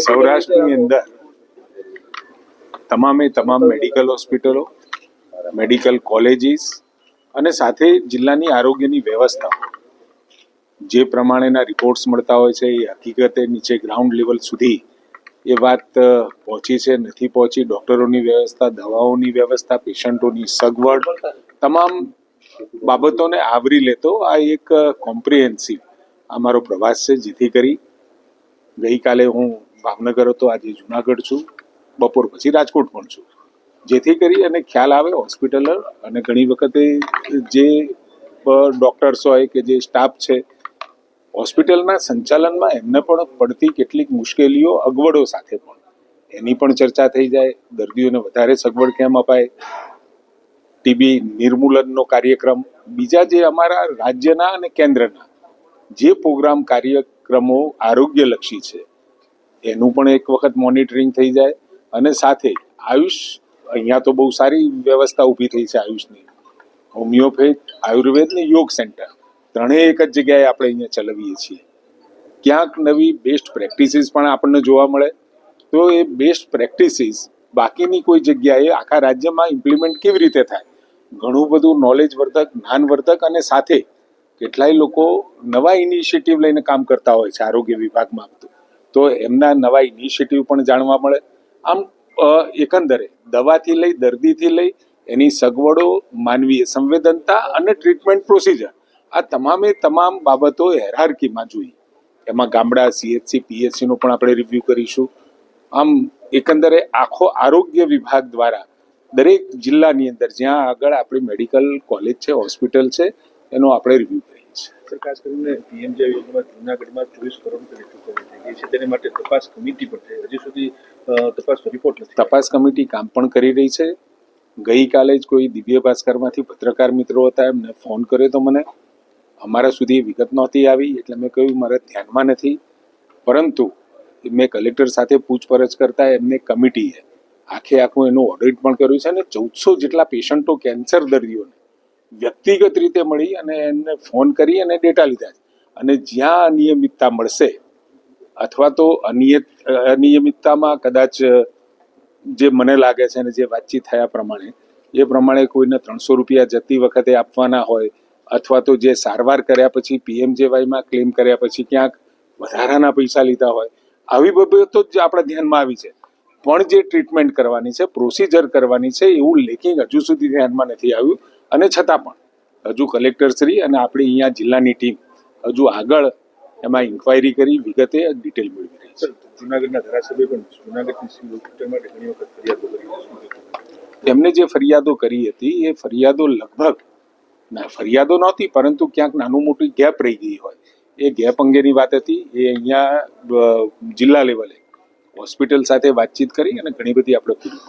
સૌરાષ્ટ્રની અંદર તમામે તમામ મેડિકલ હોસ્પિટલો મેડિકલ કોલેજીસ અને સાથે જિલ્લાની આરોગ્યની વ્યવસ્થા જે પ્રમાણેના રિપોર્ટ્સ મળતા હોય છે, એ હકીકતે નીચે ગ્રાઉન્ડ લેવલ સુધી એ વાત પહોંચી છે, નથી પહોંચી. ડૉક્ટરોની વ્યવસ્થા, દવાઓની વ્યવસ્થા, પેશન્ટોની સગવડ, તમામ બાબતોને આવરી લેતો આ એક કોમ્પ્રિહેન્સિવ અમારો પ્રવાસ છે. જેથી કરી ગઈકાલે હું ભાવનગર હતો આજે જુનાગઢ છું. બપોર પછી રાજકોટ પણ છું. જેથી કરી અને ખ્યાલ આવે હોસ્પિટલ અને ઘણી વખતે જે ડોક્ટર્સ હોય કે જે સ્ટાફ છે, હોસ્પિટલના સંચાલનમાં એમને પણ પડતી કેટલીક મુશ્કેલીઓ, અગવડો સાથે પણ. એની પણ ચર્ચા થઈ જાય, દર્દીઓને વધારે સગવડ કેમ અપાય? ટીબી નિર્મૂલનનો કાર્યક્રમ. બીજા જે અમારા રાજ્યના અને કેન્દ્રના જે પ્રોગ્રામ કાર્યક્રમો આરોગ્યલક્ષી છે એનું પણ એક વખત મોનિટરિંગ થઈ જાય અને સાથે આયુષ, અહીંયા તો બહુ સારી વ્યવસ્થા ઊભી થઈ છે આયુષની. હોમિયોપેથ, આયુર્વેદ ને યોગ સેન્ટર. ત્રણેય એક જ જગ્યાએ આપણે અહીંયા ચલાવીએ છીએ. ક્યાંક નવી બેસ્ટ પ્રેક્ટિસીસ પણ આપણને જોવા મળે. તો એ બેસ્ટ પ્રેક્ટિસીસ બાકીની કોઈ જગ્યાએ આખા રાજ્યમાં ઇમ્પ્લિમેન્ટ કેવી રીતે થાય? ઘણું બધું નોલેજ વર્ધક જ્ઞાનવર્ધક અને સાથે કેટલાય લોકો નવા ઇનિશિયેટિવ લઈને કામ કરતા હોય છે આરોગ્ય વિભાગમાં. તો એમના નવા ઇનિશિયેટિવ પણ જાણવા મળે. આમ એકંદરે દવાથી લઈ, દર્દીથી લઈ, એની સગવડો, માનવીય સંવેદનતા અને ટ્રીટમેન્ટ પ્રોસિજર આ તમામે તમામ બાબતો હેરાર્કીમાં જોઈએ. એમાં ગામડા સીએચસી પીએચસીનો પણ આપણે રિવ્યૂ કરીશું. આમ, એકંદરે આખો આરોગ્ય વિભાગ દ્વારા દરેક જિલ્લાની અંદર જ્યાં આગળ આપણી મેડિકલ કોલેજ છે હોસ્પિટલ છે, એનો આપણે રિવ્યૂ કરીએ સર કરીને પીએમજે યોજનામાં જૂનાગઢમાં ચોવીસ કરોડ ચૂકવણી થઈ છે તેને માટે તપાસ કમિટી પણ છે. હજી સુધી તપાસ રિપોર્ટ નથી. તપાસ કમિટી કામ પણ કરી રહી છે. ગઈકાલે જ કોઈ દિવ્ય ભાસ્કરમાંથી પત્રકાર મિત્રો હતા, એમને ફોન કર્યો તો મને. અમારા સુધી વિગત નહોતી આવી, એટલે મેં કહ્યું, મારા ધ્યાનમાં નથી. પરંતુ મેં કલેક્ટર સાથે પૂછપરછ કરતા એમને કમિટીએ આખે આખું એનું ઓડિટ પણ કર્યું છે અને ચૌદસો જેટલા પેશન્ટો કેન્સર દર્દીઓને વ્યક્તિગત રીતે મળી અને એમને ફોન કરી અને ડેટા લીધા અને જ્યાં અનિયમિતતા મળશે અથવા તો અનિયત, અનિયમિતતામાં કદાચ જે મને લાગે છે અને જે વાતચીત થયા પ્રમાણે, એ પ્રમાણે કોઈને ત્રણસો રૂપિયા જતી વખતે આપવાના હોય અથવા તો જે સારવાર કર્યા પછી પીએમજેવાયમાં ક્લેમ કર્યા પછી ક્યાંક વધારાના પૈસા લીધા હોય, આવી બાબતો જ આપણા ધ્યાનમાં આવી છે. પણ જે ટ્રીટમેન્ટ કરવાની છે, પ્રોસિજર કરવાની છે, એવું લેખિંગ હજુ સુધી ધ્યાનમાં નથી આવ્યું. અને છતાં પણ હજુ કલેક્ટરશ્રી અને આપણી અહીંયા જિલ્લાની ટીમ હજુ આગળ એમાં ઇન્ક્વાયરી કરી વિગતે ડિટેલ મેળવી રહી છે જુનાગઢના ધારાસભ્ય પણ જુનાગઢની સિવિલ હોસ્પિટલ માટે ઘણી વખત ફરિયાદો કરી? એમને જે ફરિયાદો કરી હતી એ ફરિયાદો લગભગ ના ફરિયાદો નહોતી પરંતુ ક્યાંક નાનું મોટી ગેપ રહી ગઈ હોય એ ગેપ અંગેની વાત હતી એ અહીંયા જિલ્લા લેવલે હોસ્પિટલ સાથે વાતચીત કરી અને ઘણી બધી આપણે પૂરી.